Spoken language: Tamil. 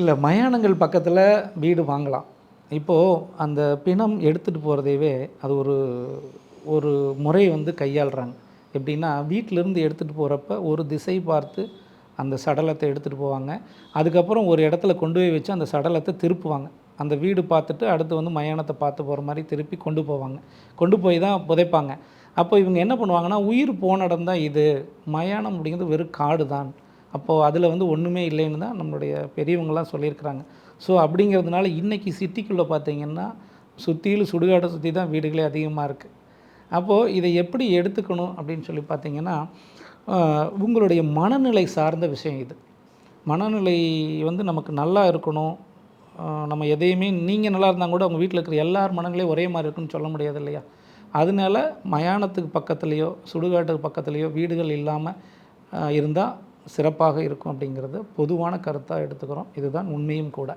இல்லை மயானங்கள் பக்கத்தில் வீடு வாங்கலாம். இப்போது அந்த பிணம் எடுத்துகிட்டு போகிறதையவே அது ஒரு ஒரு முறை வந்து கையாளுறாங்க. எப்படின்னா வீட்டிலேருந்து எடுத்துகிட்டு போகிறப்ப ஒரு திசை பார்த்து அந்த சடலத்தை எடுத்துகிட்டு போவாங்க. அதுக்கப்புறம் ஒரு இடத்துல கொண்டு போய் வச்சு அந்த சடலத்தை திருப்புவாங்க. அந்த வீடு பார்த்துட்டு அடுத்து வந்து மயானத்தை பார்த்து போகிற மாதிரி திருப்பி கொண்டு போவாங்க. கொண்டு போய் தான் புதைப்பாங்க. அப்போ இவங்க என்ன பண்ணுவாங்கன்னா உயிர் போன இடம் தான் இது. மயானம் அப்படிங்கிறது வெறும் காடு தான் அப்போது அதில் வந்து ஒன்றுமே இல்லைன்னு தான் நம்மளுடைய பெரியவங்களாம் சொல்லியிருக்கிறாங்க. ஸோ அப்படிங்கிறதுனால இன்றைக்கி சிட்டிக்குள்ளே பார்த்தீங்கன்னா சுற்றிலும் சுடுகாடை சுற்றி தான் வீடுகளே அதிகமாக இருக்குது அப்போது இதை எப்படி எடுத்துக்கணும் அப்படின்னு சொல்லி பார்த்தீங்கன்னா உங்களுடைய மனநிலை சார்ந்த விஷயம் இது. மனநிலை வந்து நமக்கு நல்லா இருக்கணும். நம்ம எதையுமே நீங்கள் நல்லா இருந்தால் கூட உங்கள் வீட்டில் இருக்கிற எல்லார் மனநிலையும் ஒரே மாதிரி இருக்குன்னு சொல்ல முடியாது இல்லையா? அதனால மயானத்துக்கு பக்கத்துலேயோ சுடுகாட்டுக்கு பக்கத்துலேயோ வீடுகள் இல்லாமல் இருந்தால் சிறப்பாக இருக்கும் அப்படிங்கிறது பொதுவான கருத்தாக எடுத்துக்கிறோம். இதுதான் உண்மையும் கூட.